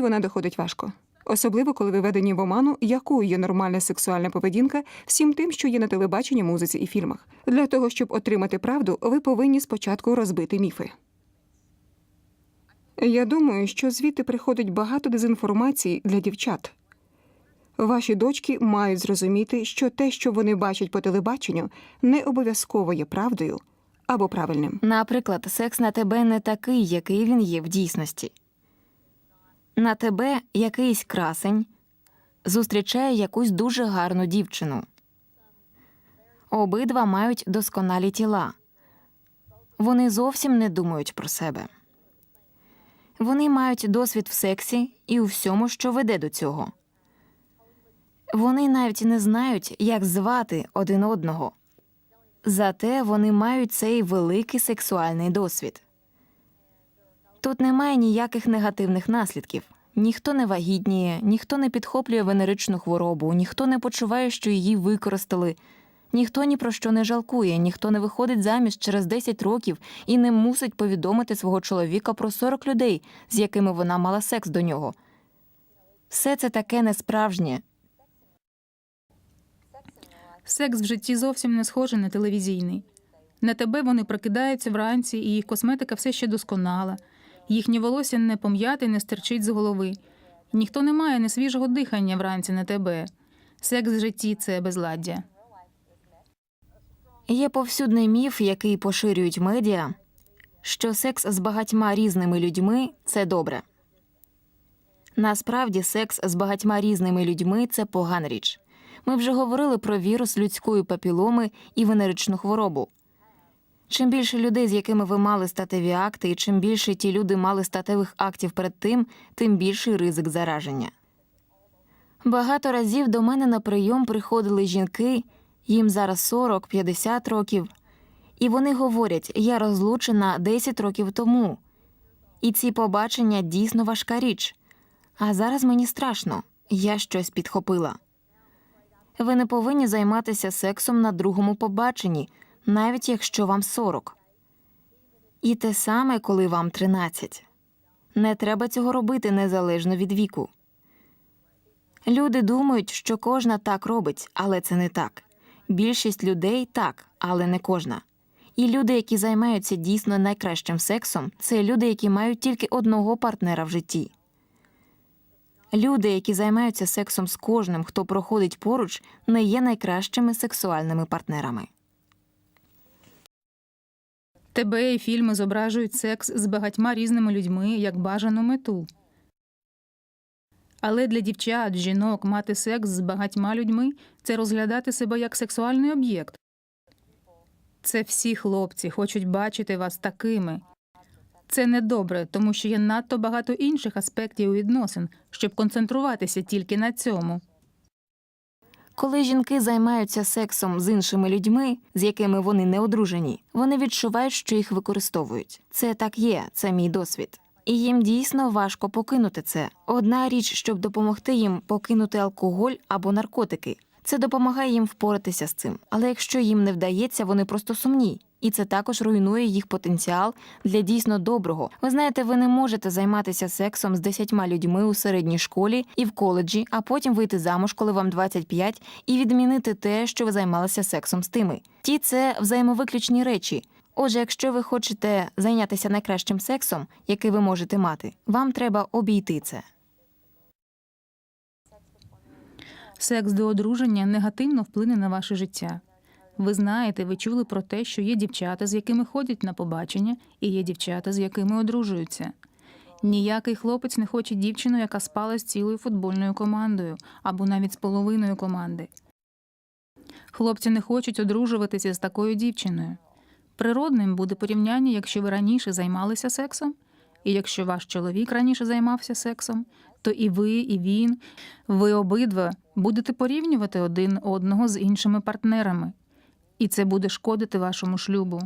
Іноді вона доходить важко. Особливо, коли ви ведені в оману, якою є нормальна сексуальна поведінка всім тим, що є на телебаченні, музиці і фільмах. Для того, щоб отримати правду, ви повинні спочатку розбити міфи. Я думаю, що звідти приходить багато дезінформації для дівчат. Ваші дочки мають зрозуміти, що те, що вони бачать по телебаченню, не обов'язково є правдою або правильним. Наприклад, секс на тебе не такий, який він є в дійсності. На тебе якийсь красень зустрічає якусь дуже гарну дівчину. Обидва мають досконалі тіла. Вони зовсім не думають про себе. Вони мають досвід в сексі і у всьому, що веде до цього. Вони навіть не знають, як звати один одного. Зате вони мають цей великий сексуальний досвід. Тут немає ніяких негативних наслідків. Ніхто не вагітніє, ніхто не підхоплює венеричну хворобу, ніхто не почуває, що її використали, ніхто ні про що не жалкує, ніхто не виходить заміж через 10 років і не мусить повідомити свого чоловіка про 40 людей, з якими вона мала секс до нього. Все це таке несправжнє, Секс в житті зовсім не схожий на телевізійний. На тебе вони прокидаються вранці, і їх косметика все ще досконала. Їхнє волосся не пом'яте, не стирчить з голови. Ніхто не має несвіжого дихання вранці на тебе. Секс в житті це безладдя. Є повсюдний міф, який поширюють медіа, що секс з багатьма різними людьми це добре. Насправді, секс з багатьма різними людьми це погана річ. Ми вже говорили про вірус людської папіломи і венеричну хворобу. Чим більше людей, з якими ви мали статеві акти, і чим більше ті люди мали статевих актів перед тим, тим більший ризик зараження. Багато разів до мене на прийом приходили жінки, їм зараз 40-50 років, і вони говорять: я розлучена 10 років тому. І ці побачення дійсно важка річ. А зараз мені страшно, я щось підхопила. Ви не повинні займатися сексом на другому побаченні, навіть якщо вам 40. І те саме, коли вам 13. Не треба цього робити незалежно від віку. Люди думають, що кожна так робить, але це не так. Більшість людей так, але не кожна. І люди, які займаються дійсно найкращим сексом, це люди, які мають тільки одного партнера в житті. Люди, які займаються сексом з кожним, хто проходить поруч, не є найкращими сексуальними партнерами. Тебе і фільми зображують секс з багатьма різними людьми як бажану мету. Але для дівчат, жінок мати секс з багатьма людьми це розглядати себе як сексуальний об'єкт. Це всі хлопці хочуть бачити вас такими. Це недобре, тому що є надто багато інших аспектів відносин, щоб концентруватися тільки на цьому. Коли жінки займаються сексом з іншими людьми, з якими вони не одружені, вони відчувають, що їх використовують. Це так є, це мій досвід. І їм дійсно важко покинути це. Одна річ, щоб допомогти їм покинути алкоголь або наркотики. Це допомагає їм впоратися з цим. Але якщо їм не вдається, вони просто сумні. І це також руйнує їх потенціал для дійсно доброго. Ви знаєте, ви не можете займатися сексом з десятьма людьми у середній школі і в коледжі, а потім вийти замуж, коли вам 25, і відмінити те, що ви займалися сексом з тими. Ті це взаємовиключні речі. Отже, якщо ви хочете зайнятися найкращим сексом, який ви можете мати, вам треба обійти це. Секс до одруження негативно вплине на ваше життя. Ви знаєте, ви чули про те, що є дівчата, з якими ходять на побачення, і є дівчата, з якими одружуються. Ніякий хлопець не хоче дівчину, яка спала з цілою футбольною командою або навіть з половиною команди. Хлопці не хочуть одружуватися з такою дівчиною. Природним буде порівняння, якщо ви раніше займалися сексом, і якщо ваш чоловік раніше займався сексом, то і ви, і він, ви обидва будете порівнювати один одного з іншими партнерами, і це буде шкодити вашому шлюбу.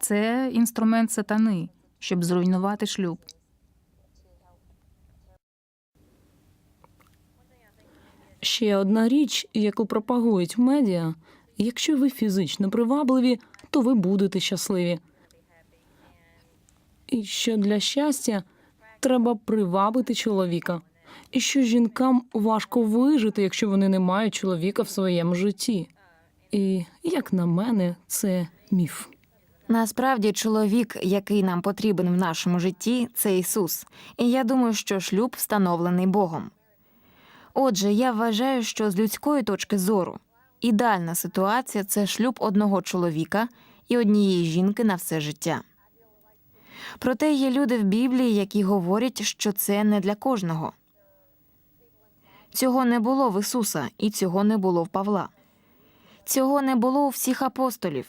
Це інструмент сатани, щоб зруйнувати шлюб. Ще одна річ, яку пропагують медіа: якщо ви фізично привабливі, то ви будете щасливі. І що для щастя треба привабити чоловіка, і що жінкам важко вижити, якщо вони не мають чоловіка в своєму житті. І, як на мене, це міф. Насправді, чоловік, який нам потрібен в нашому житті, це Ісус. І я думаю, що шлюб встановлений Богом. Отже, я вважаю, що з людської точки зору ідеальна ситуація це шлюб одного чоловіка і однієї жінки на все життя. Проте є люди в Біблії, які говорять, що це не для кожного. Цього не було в Ісуса, і цього не було в Павла. Цього не було у всіх апостолів.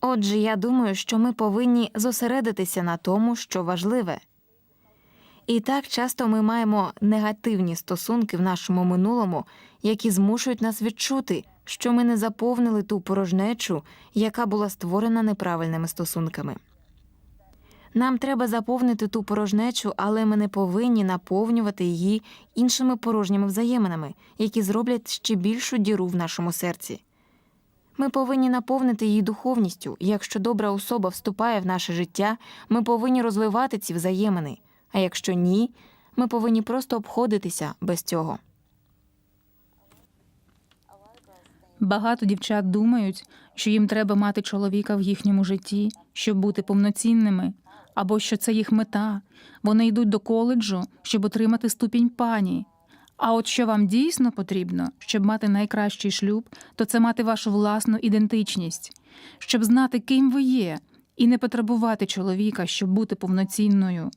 Отже, я думаю, що ми повинні зосередитися на тому, що важливе. І так часто ми маємо негативні стосунки в нашому минулому, які змушують нас відчути, що ми не заповнили ту порожнечу, яка була створена неправильними стосунками. Нам треба заповнити ту порожнечу, але ми не повинні наповнювати її іншими порожніми взаєминами, які зроблять ще більшу діру в нашому серці. Ми повинні наповнити її духовністю. Якщо добра особа вступає в наше життя, ми повинні розвивати ці взаємини. А якщо ні, ми повинні просто обходитися без цього. Багато дівчат думають, що їм треба мати чоловіка в їхньому житті, щоб бути повноцінними, або що це їх мета. Вони йдуть до коледжу, щоб отримати ступінь пані. А от що вам дійсно потрібно, щоб мати найкращий шлюб, то це мати вашу власну ідентичність, щоб знати, ким ви є, і не потребувати чоловіка, щоб бути повноцінною.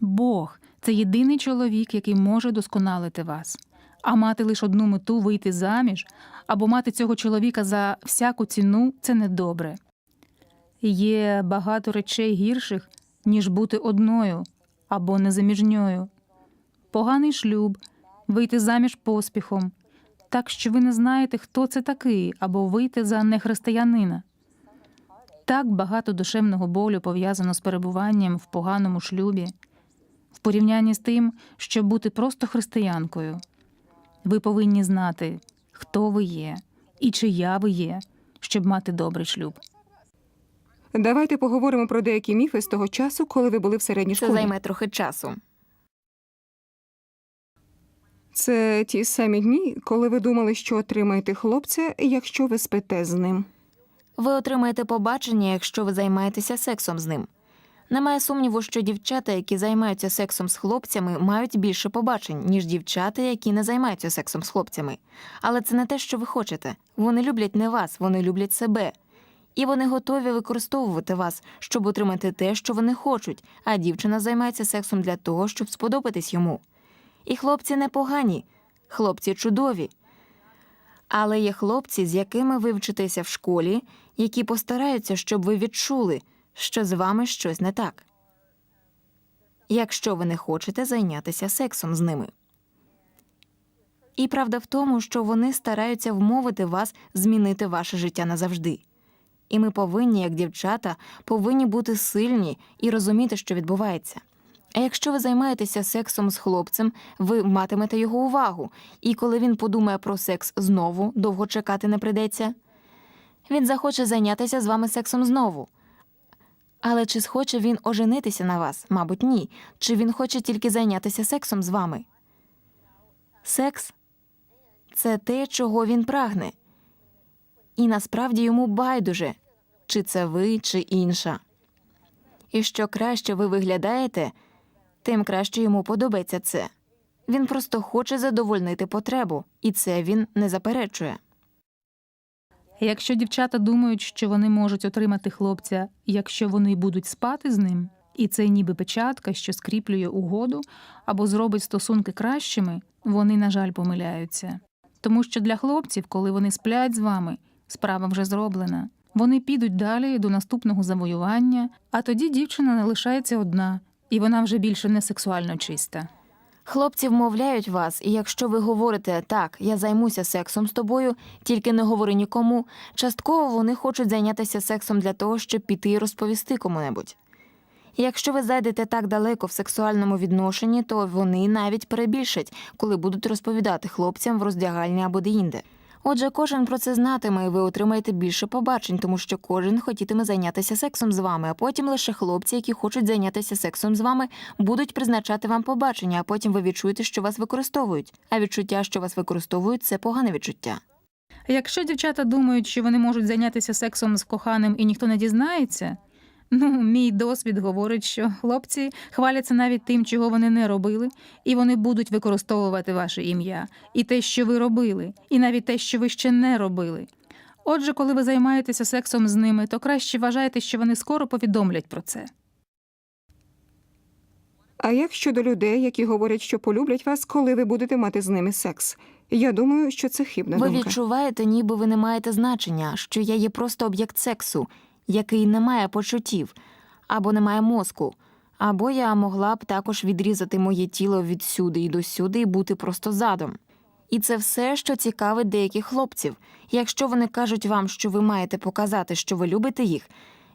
Бог це єдиний чоловік, який може досконалити вас. А мати лише одну мету вийти заміж або мати цього чоловіка за всяку ціну це недобре. Є багато речей гірших, ніж бути одною або незаміжньою. Поганий шлюб, вийти заміж поспіхом, так що ви не знаєте, хто це такий, або вийти за нехристиянина. Так багато душевного болю пов'язано з перебуванням в поганому шлюбі, в порівнянні з тим, щоб бути просто християнкою. Ви повинні знати, хто ви є і чия ви є, щоб мати добрий шлюб. Давайте поговоримо про деякі міфи з того часу, коли ви були в середній Це школі. займе трохи часу. Це ті самі дні, коли ви думали, що отримаєте хлопця, якщо ви спите з ним. Ви отримаєте побачення, якщо ви займаєтеся сексом з ним. Немає сумніву, що дівчата, які займаються сексом з хлопцями, мають більше побачень, ніж дівчата, які не займаються сексом з хлопцями. Але це не те, що ви хочете. Вони люблять не вас, вони люблять себе. І вони готові використовувати вас, щоб отримати те, що вони хочуть, а дівчина займається сексом для того, щоб сподобатись йому. І хлопці непогані, хлопці чудові. Але є хлопці, з якими ви вчитеся в школі, які постараються, щоб ви відчули, що з вами щось не так. Якщо ви не хочете зайнятися сексом з ними. І правда в тому, що вони стараються вмовити вас змінити ваше життя назавжди. І ми повинні, як дівчата, повинні бути сильні і розуміти, що відбувається. А якщо ви займаєтеся сексом з хлопцем, ви матимете його увагу, і коли він подумає про секс знову, довго чекати не прийдеться. Він захоче зайнятися з вами сексом знову. Але чи схоче він оженитися на вас? Мабуть, ні. Чи він хоче тільки зайнятися сексом з вами? Секс це те, чого він прагне. І насправді йому байдуже, чи це ви, чи інша. І що краще ви виглядаєте, тим краще йому подобається це. Він просто хоче задовольнити потребу, і це він не заперечує. Якщо дівчата думають, що вони можуть отримати хлопця, якщо вони будуть спати з ним, і це ніби печатка, що скріплює угоду або зробить стосунки кращими, вони, на жаль, помиляються. Тому що для хлопців, коли вони сплять з вами, справа вже зроблена. Вони підуть далі до наступного завоювання, а тоді дівчина не лишається одна, і вона вже більше не сексуально чиста. Хлопці вмовляють вас, і якщо ви говорите так, я займуся сексом з тобою, тільки не говори нікому. Частково вони хочуть зайнятися сексом для того, щоб піти і розповісти кому-небудь. Якщо ви зайдете так далеко в сексуальному відношенні, то вони навіть перебільшать, коли будуть розповідати хлопцям в роздягальні або деінде. Отже, кожен про це знатиме, і ви отримаєте більше побачень, тому що кожен хотітиме зайнятися сексом з вами, а потім лише хлопці, які хочуть зайнятися сексом з вами, будуть призначати вам побачення, а потім ви відчуєте, що вас використовують. А відчуття, що вас використовують, це погане відчуття. Якщо дівчата думають, що вони можуть зайнятися сексом з коханим і ніхто не дізнається, ну, мій досвід говорить, що хлопці хваляться навіть тим, чого вони не робили, і вони будуть використовувати ваше ім'я, і те, що ви робили, і навіть те, що ви ще не робили. Отже, коли ви займаєтеся сексом з ними, то краще вважайте, що вони скоро повідомлять про це. А як щодо людей, які говорять, що полюблять вас, коли ви будете мати з ними секс? Я думаю, що це хибна ви думка. відчуваєте, ніби ви не маєте значення, що я є просто об'єкт сексу, який не має почуттів, або не має мозку. Або я могла б також відрізати моє тіло відсюди і досюди і бути просто задом. І це все, що цікавить деяких хлопців. Якщо вони кажуть вам, що ви маєте показати, що ви любите їх,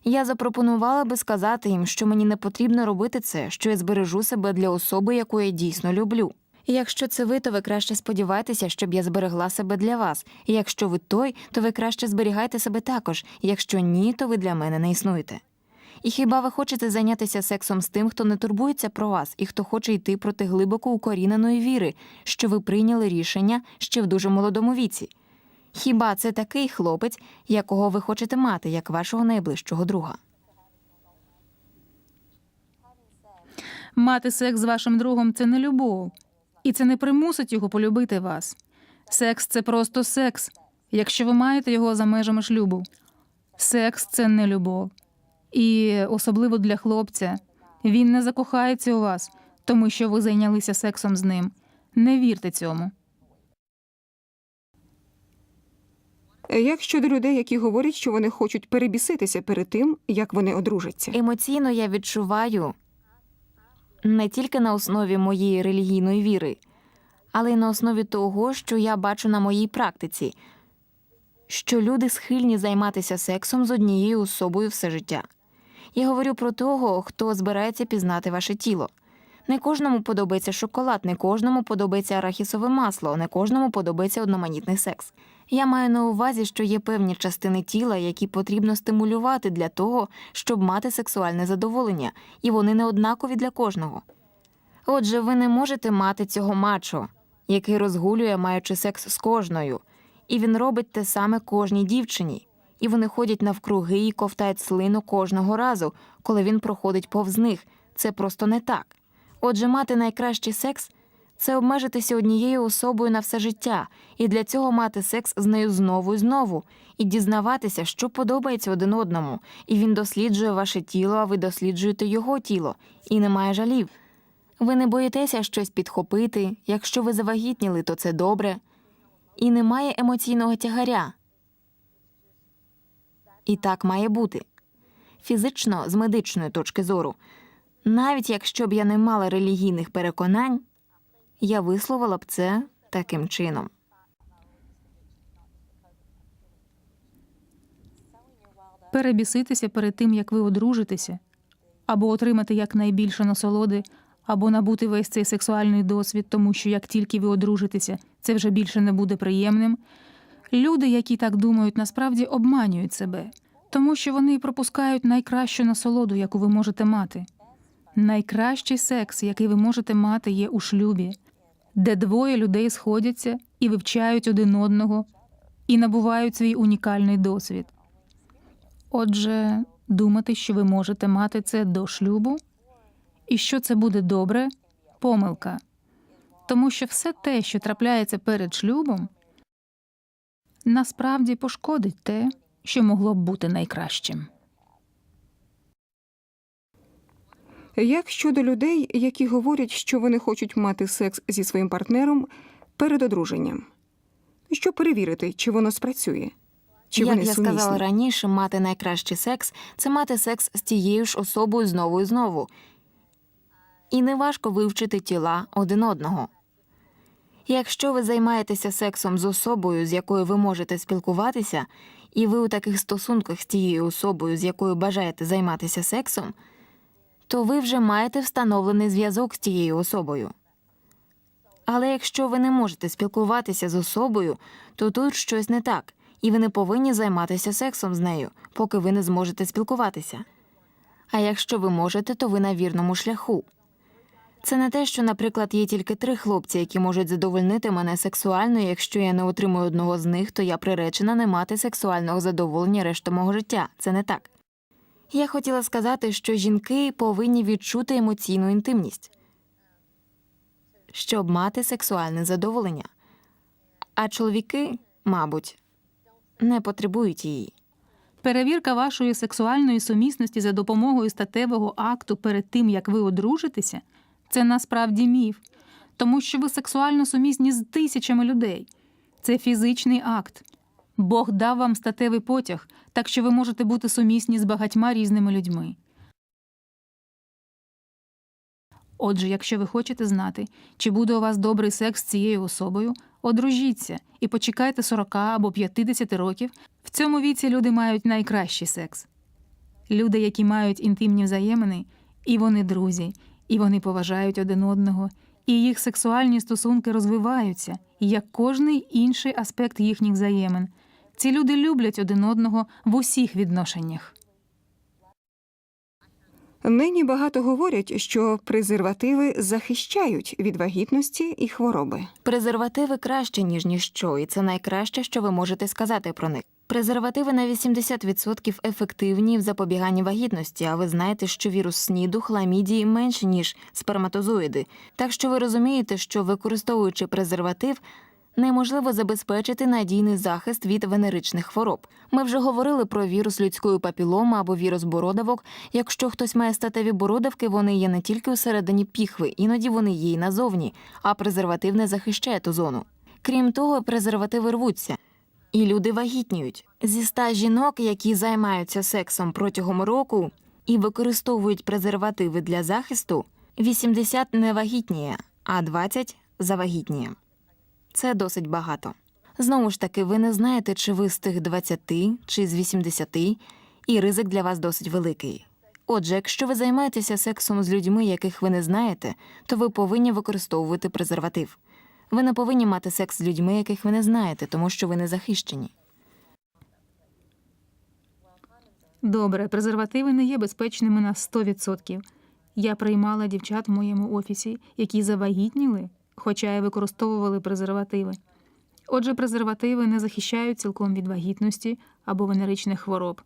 я запропонувала би сказати їм, що мені не потрібно робити це, що я збережу себе для особи, яку я дійсно люблю. І якщо це ви, то ви краще сподівайтеся, щоб я зберегла себе для вас. І якщо ви той, то ви краще зберігайте себе також. І якщо ні, то ви для мене не існуєте. І хіба ви хочете зайнятися сексом з тим, хто не турбується про вас, і хто хоче йти проти глибоко укоріненої віри, що ви прийняли рішення ще в дуже молодому віці? Хіба це такий хлопець, якого ви хочете мати, як вашого найближчого друга? Мати секс з вашим другом це не любов, і це не примусить його полюбити вас. Секс це просто секс, якщо ви маєте його за межами шлюбу. Секс це не любов. І особливо для хлопця він не закохається у вас, тому що ви зайнялися сексом з ним. Не вірте цьому. Як щодо людей, які говорять, що вони хочуть перебіситися перед тим, як вони одружаться? Емоційно я відчуваю не тільки на основі моєї релігійної віри, але й на основі того, що я бачу на моїй практиці, що люди схильні займатися сексом з однією особою все життя. Я говорю про того, хто збирається пізнати ваше тіло. Не кожному подобається шоколад, не кожному подобається арахісове масло, не кожному подобається одноманітний секс. Я маю на увазі, що є певні частини тіла, які потрібно стимулювати для того, щоб мати сексуальне задоволення, і вони не однакові для кожного. Отже, ви не можете мати цього мачо, який розгулює, маючи секс з кожною, і він робить те саме кожній дівчині. І вони ходять навкруги і ковтають слину кожного разу, коли він проходить повз них. Це просто не так. Отже, мати найкращий секс це обмежитися однією особою на все життя, і для цього мати секс з нею знову і знову, і дізнаватися, що подобається один одному, і він досліджує ваше тіло, а ви досліджуєте його тіло, і немає жалів. Ви не боїтеся щось підхопити. Якщо ви завагітніли, то це добре. І немає емоційного тягаря. І так має бути. Фізично, з медичної точки зору, навіть якщо б я не мала релігійних переконань, я висловила б це таким чином. перебіситися перед тим, як ви одружитеся, або отримати якнайбільше насолоди, або набути весь цей сексуальний досвід, тому що як тільки ви одружитеся, це вже більше не буде приємним. Люди, які так думають, насправді обманюють себе, тому що вони пропускають найкращу насолоду, яку ви можете мати. Найкращий секс, який ви можете мати, є у шлюбі, де двоє людей сходяться і вивчають один одного, і набувають свій унікальний досвід. Отже, думати, що ви можете мати це до шлюбу, і що це буде добре помилка. Тому що все те, що трапляється перед шлюбом, насправді пошкодить те, що могло б бути найкращим. Як щодо людей, які говорять, що вони хочуть мати секс зі своїм партнером перед одруженням? Щоб перевірити, чи воно спрацює, чи Як вони я сумісні? сказала раніше, мати найкращий секс це мати секс з тією ж особою знову і знову. І неважко вивчити тіла один одного. Якщо ви займаєтеся сексом з особою, з якою ви можете спілкуватися, і ви у таких стосунках з тією особою, з якою бажаєте займатися сексом, то ви вже маєте встановлений зв'язок з тією особою. Але якщо ви не можете спілкуватися з особою, то тут щось не так, і ви не повинні займатися сексом з нею, поки ви не зможете спілкуватися. А якщо ви можете, то ви на вірному шляху. Це не те, що, наприклад, є тільки три хлопці, які можуть задовольнити мене сексуально, якщо я не отримую одного з них, то я приречена не мати сексуального задоволення решту мого життя. Це не так. Я хотіла сказати, що жінки повинні відчути емоційну інтимність, щоб мати сексуальне задоволення. А чоловіки, мабуть, не потребують її. Перевірка вашої сексуальної сумісності за допомогою статевого акту перед тим, як ви одружитеся, це насправді міф, тому що ви сексуально сумісні з тисячами людей. Це фізичний акт. Бог дав вам статевий потяг, так що ви можете бути сумісні з багатьма різними людьми. Отже, якщо ви хочете знати, чи буде у вас добрий секс з цією особою, одружіться і почекайте 40 або 50 років. В цьому віці люди мають найкращий секс. Люди, які мають інтимні взаємини, і вони друзі, і вони поважають один одного, і їх сексуальні стосунки розвиваються, як кожний інший аспект їхніх взаємин. Ці люди люблять один одного в усіх відношеннях. Нині багато говорять, що презервативи захищають від вагітності і хвороби. Презервативи краще, ніж ніщо, і це найкраще, що ви можете сказати про них. Презервативи на 80% ефективні в запобіганні вагітності, а ви знаєте, що вірус СНІДу, хламідії менше, ніж сперматозоїди. Так що ви розумієте, що використовуючи презерватив, неможливо забезпечити надійний захист від венеричних хвороб. Ми вже говорили про вірус людської папіломи або вірус бородавок. Якщо хтось має статеві бородавки, вони є не тільки усередині піхви, іноді вони є й назовні, а презерватив не захищає ту зону. Крім того, презервативи рвуться. І люди вагітніють. Зі ста жінок, які займаються сексом протягом року і використовують презервативи для захисту, 80 не вагітніє, а 20 завагітніє. Це досить багато. Знову ж таки, ви не знаєте, чи ви з тих 20, чи з 80, і ризик для вас досить великий. Отже, якщо ви займаєтеся сексом з людьми, яких ви не знаєте, то ви повинні використовувати презерватив. Ви не повинні мати секс з людьми, яких ви не знаєте, тому що ви не захищені. Добре, презервативи не є безпечними на 100%. Я приймала дівчат в моєму офісі, які завагітніли, хоча й використовували презервативи. Отже, презервативи не захищають цілком від вагітності або венеричних хвороб.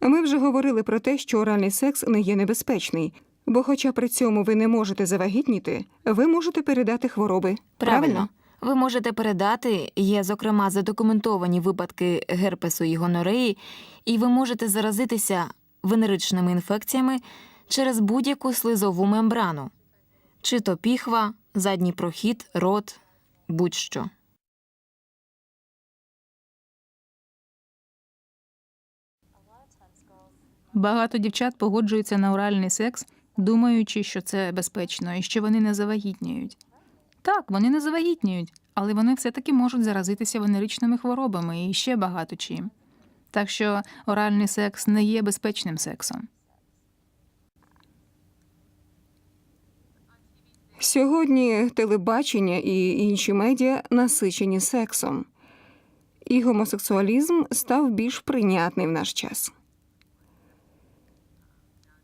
Ми вже говорили про те, що оральний секс не є небезпечний, бо, хоча при цьому ви не можете завагітніти, ви можете передати хвороби. Правильно. Ви можете передати, є, зокрема, задокументовані випадки герпесу і гонореї, і ви можете заразитися венеричними інфекціями через будь-яку слизову мембрану, чи то піхва, задній прохід, рот, будь-що. Багато дівчат погоджуються на оральний секс, думаючи, що це безпечно і що вони не завагітнюють. Так, вони не завагітнюють, але вони все-таки можуть заразитися венеричними хворобами і ще багато чим. Так що оральний секс не є безпечним сексом. Сьогодні телебачення і інші медіа насичені сексом, і гомосексуалізм став більш прийнятний в наш час.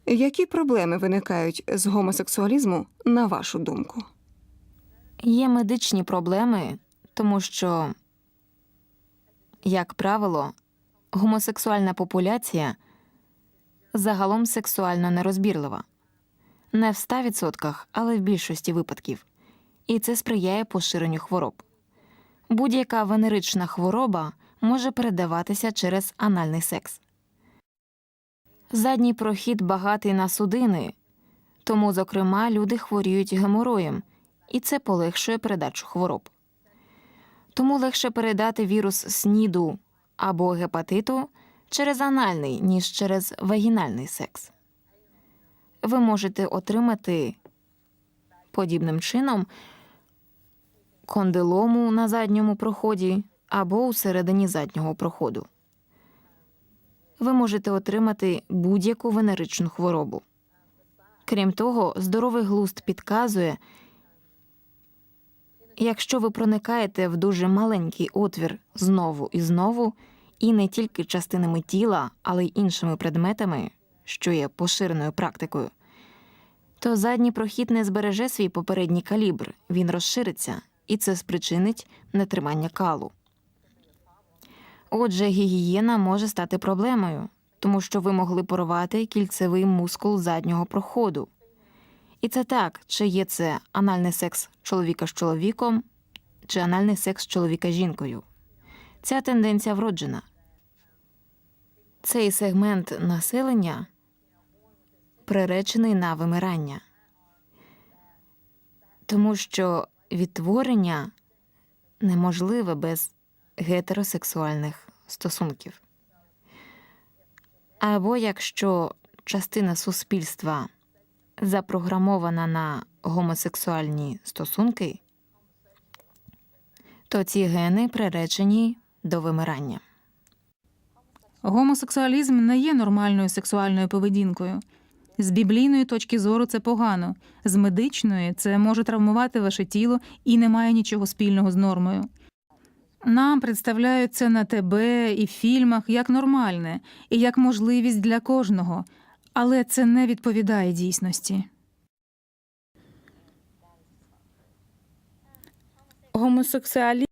Які проблеми виникають з гомосексуалізму, на вашу думку? Є медичні проблеми, тому що, як правило, гомосексуальна популяція загалом сексуально нерозбірлива. Не в 100%, але в більшості випадків. І це сприяє поширенню хвороб. Будь-яка венерична хвороба може передаватися через анальний секс. Задній прохід багатий на судини, тому, зокрема, люди хворіють гемороєм, і це полегшує передачу хвороб. Тому легше передати вірус СНІДу або гепатиту через анальний, ніж через вагінальний секс. Ви можете отримати подібним чином кондилому на задньому проході або у середині заднього проходу. Ви можете отримати будь-яку венеричну хворобу. Крім того, здоровий глузд підказує, якщо ви проникаєте в дуже маленький отвір знову і знову, і не тільки частинами тіла, але й іншими предметами, що є поширеною практикою, то задній прохід не збереже свій попередній калібр, він розшириться, і це спричинить нетримання калу. Отже, гігієна може стати проблемою, тому що ви могли порвати кільцевий мускул заднього проходу. І це так, чи є це анальний секс чоловіка з чоловіком, чи анальний секс чоловіка з жінкою. Ця тенденція вроджена. Цей сегмент населення приречений на вимирання, тому що відтворення неможливе без гетеросексуальних стосунків. Або якщо частина суспільства запрограмована на гомосексуальні стосунки, то ці гени приречені до вимирання. Гомосексуалізм не є нормальною сексуальною поведінкою. З біблійної точки зору це погано, з медичної це може травмувати ваше тіло і не має нічого спільного з нормою. Нам представляють це на ТБ і в фільмах як нормальне і як можливість для кожного, але це не відповідає дійсності. Гомосексуалізм